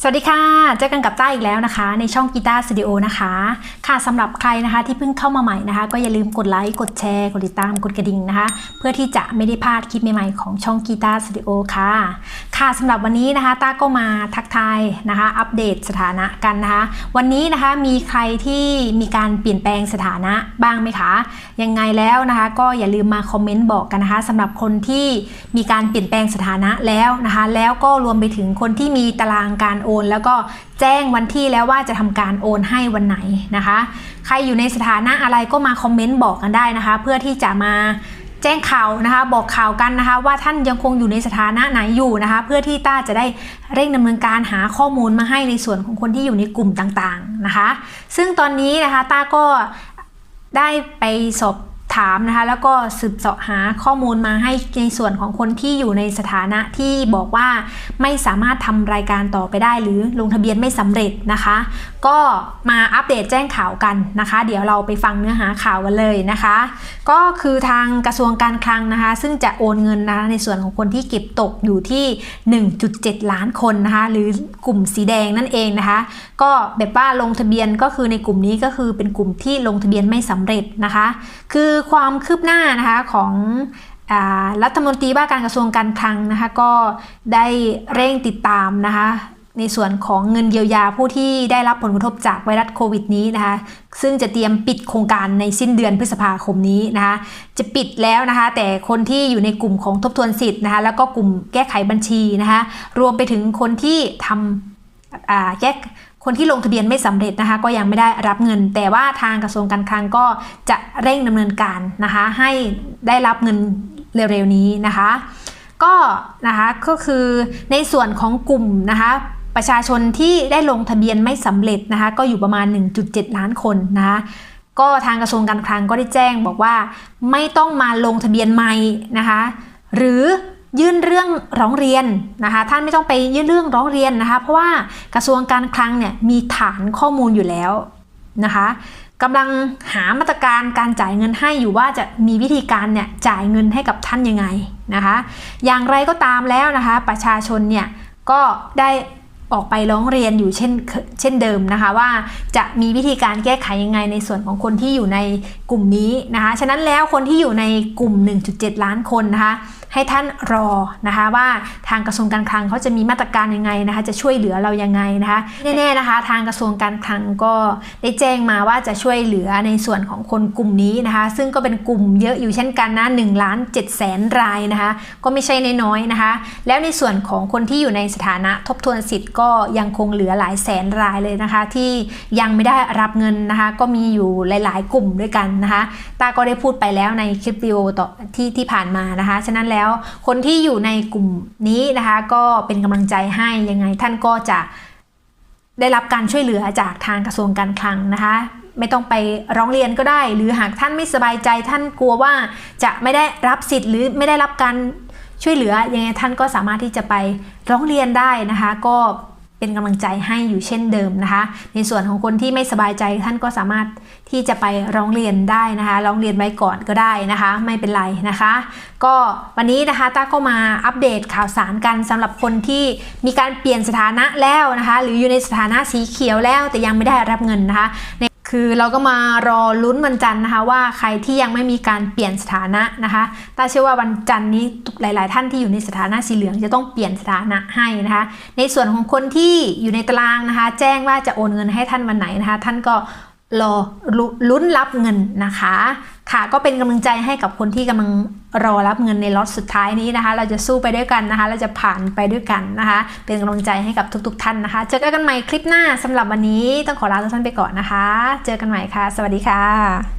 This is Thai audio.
สวัสดีค่ะ เจอกันกับต้าอีกแล้วนะคะ ในช่องกีตาร์สตูดิโอนะคะ ค่ะสำหรับใครนะคะที่เพิ่งเข้ามาใหม่นะคะ ก็อย่าลืมกดไลค์ กดแชร์ กดติดตาม กดกระดิ่งนะคะ เพื่อที่จะไม่ได้พลาดคลิปใหม่ๆของช่องกีตาร์สตูดิโอค่ะ ค่ะสำหรับวันนี้นะคะ ต้าก็มาทักทายนะคะ อัปเดตสถานะกันนะคะ วันนี้นะคะมีใครที่มีการเปลี่ยนแปลงสถานะบ้างไหมคะ ยังไงแล้วนะคะ ก็อย่าลืมมาคอมเมนต์บอกกันนะคะสำหรับคนที่มีการเปลี่ยนแปลงสถานะแล้วนะคะ แล้วก็รวมไปถึงคนที่มีตารางการโอน แล้วก็แจ้งวันที่แล้วว่าจะทำการโอนให้วันไหนนะคะ ใครอยู่ในสถานะอะไรก็มาคอมเมนต์บอกกันได้นะคะ เพื่อที่จะมาแจ้งข่าวนะคะ บอกข่าวกันนะคะ ว่าท่านยังคงอยู่ในสถานะไหนอยู่นะคะ เพื่อที่ต้าจะได้เร่งดำเนินการหาข้อมูลมาให้ในส่วนของคนที่อยู่ในกลุ่มต่างๆนะคะ ซึ่งตอนนี้นะคะต้าก็ได้ไปสอบ ถามนะคะ แล้วก็สืบเสาะหาข้อมูลมาให้ในส่วนของคนที่อยู่ในสถานะที่บอกว่าไม่สามารถทำรายการต่อไปได้ หรือลงทะเบียนไม่สำเร็จนะคะ ก็มาอัปเดตแจ้งข่าวกันนะคะ เดี๋ยวเราไปฟังเนื้อหาข่าวกันเลยนะคะ ก็คือทางกระทรวงการคลังนะคะ ซึ่งจะโอนเงินนะคะในส่วนของคนที่เก็บตกอยู่ที่ 1.7 ล้านคนนะคะ หรือกลุ่มสีแดงนั่นเองนะคะ ก็แบบว่าลงทะเบียนก็คือในกลุ่มนี้ก็คือเป็นกลุ่มที่ลงทะเบียนไม่สำเร็จนะคะ คือความคืบหน้านะคะของอรัฐมนตรีว่าการกระทรวงการคลังนะคะก็ได้เร่งติดตามนะคะในส่วนของเงินเยียวยาผู้ที่ได้รับผลกระทบจากไวรัสโควิดนี้นะคะซึ่งจะเตรียมปิดโครงการในสิ้นเดือนพฤษภาคมนี้นะคะจะปิดแล้วนะคะแต่คนที่อยู่ในกลุ่มของทบทวนสิทธิ์นะคะแล้วก็กลุ่มแก้ไขบัญชีนะคะรวมไปถึงคนที่ทำอ่า แยกคนที่ลงทะเบียนไม่สำเร็จนะคะก็ยังไม่ได้รับเงิน แต่ว่าทางกระทรวงการคลังก็จะเร่งดำเนินการนะคะให้ได้รับเงินเร็วๆนี้นะคะก็นะคะก็คือในส่วนของกลุ่มนะคะประชาชนที่ได้ลงทะเบียนไม่สำเร็จนะคะก็อยู่ประมาณ 1.7 ล้านคนนะคะก็ทางกระทรวงการคลังก็ได้แจ้งบอกว่าไม่ต้องมาลงทะเบียนใหม่นะคะหรือ ยื่นเรื่องร้องเรียนนะคะท่านไม่ต้องไปยื่นเรื่องร้องเรียนนะคะเพราะว่ากระทรวงการคลังเนี่ยมีฐานข้อมูลอยู่แล้วนะคะกำลังหามาตรการการจ่ายเงินให้อยู่ว่าจะมีวิธีการเนี่ยจ่ายเงินให้กับท่านยังไงนะคะอย่างไรก็ตามแล้วนะคะประชาชนเนี่ยก็ได้ออกไปร้องเรียนอยู่เช่นเช่นเดิมนะคะว่าจะมีวิธีการแก้ไขยังไงในส่วนของคนที่อยู่ในกลุ่มนี้นะคะฉะนั้นแล้วคนที่อยู่ในกลุ่ม 1.7 ล้านคนนะคะ ให้ท่านรอนะคะว่าทางกระทรวงการคลังเขาจะมีมาตรการยังไงนะคะจะช่วยเหลือเรายังไงนะคะแน่ๆนะคะ ทางกระทรวงการคลังก็ได้แจ้งมาว่าจะช่วยเหลือในส่วนของคนกลุ่มนี้นะคะ ซึ่งก็เป็นกลุ่มเยอะอยู่เช่นกันนะ1ล้าน7แสนรายนะคะก็ไม่ใช่น้อยๆนะคะ แล้วในส่วนของคนที่อยู่ในสถานะทบทวนสิทธิ์ก็ยังคงเหลือหลายแสนรายเลยนะคะ ที่ยังไม่ได้รับเงินนะคะ ก็มีอยู่หลาย ๆ กลุ่มด้วยกันนะคะตาก็ได้พูดไปแล้วในคลิปวิดีโอต่อที่ที่ผ่านมานะคะ ฉะนั้นแล้วคนที่อยู่ในกลุ่มนี้นะคะ ก็เป็นกำลังใจให้ยังไงท่านก็จะได้รับการช่วยเหลือจากทางกระทรวงการคลังนะคะ ไม่ต้องไปร้องเรียนก็ได้ หรือหากท่านไม่สบายใจท่านกลัวว่าจะไม่ได้รับสิทธิ์หรือไม่ได้รับการช่วยเหลือยังไงท่านก็สามารถที่จะไปร้องเรียนได้นะคะ ก็ เป็นกำลังใจให้อยู่เช่นเดิมนะคะ ในส่วนของคนที่ไม่สบายใจท่านก็สามารถที่จะไปร้องเรียนได้นะคะร้องเรียนไว้ก่อนก็ได้นะคะ ไม่เป็นไรนะคะ ก็วันนี้นะคะต้าก็มาอัปเดตข่าวสารกันสำหรับคนที่มีการเปลี่ยนสถานะแล้วนะคะ หรืออยู่ในสถานะสีเขียวแล้วแต่ยังไม่ได้รับเงินนะคะ คือเราก็มารอลุ้นวันจันทร์นะคะว่าใครที่ยังไม่มีการเปลี่ยนสถานะนะคะต้าเชื่อว่าวันจันทร์นี้หลาย ๆ ท่านที่อยู่ในสถานะสีเหลืองจะต้องเปลี่ยนสถานะให้นะคะ ในส่วนของคนที่อยู่ในตารางนะคะ แจ้งว่าจะโอนเงินให้ท่านวันไหนนะคะ ท่านก็รอลุ้นรับเงินนะคะ ค่ะก็เป็นกำลังใจให้กับคนที่กำลังรอรับเงินในล็อตสุดท้ายนี้นะคะ เราจะสู้ไปด้วยกันนะคะ เราจะผ่านไปด้วยกันนะคะ เป็นกำลังใจให้กับทุก ๆ ท่านนะคะ เจอกันใหม่คลิปหน้าสำหรับวันนี้ต้องขอลาทุกท่านไปก่อนนะคะ เจอกันใหม่ค่ะ สวัสดีค่ะ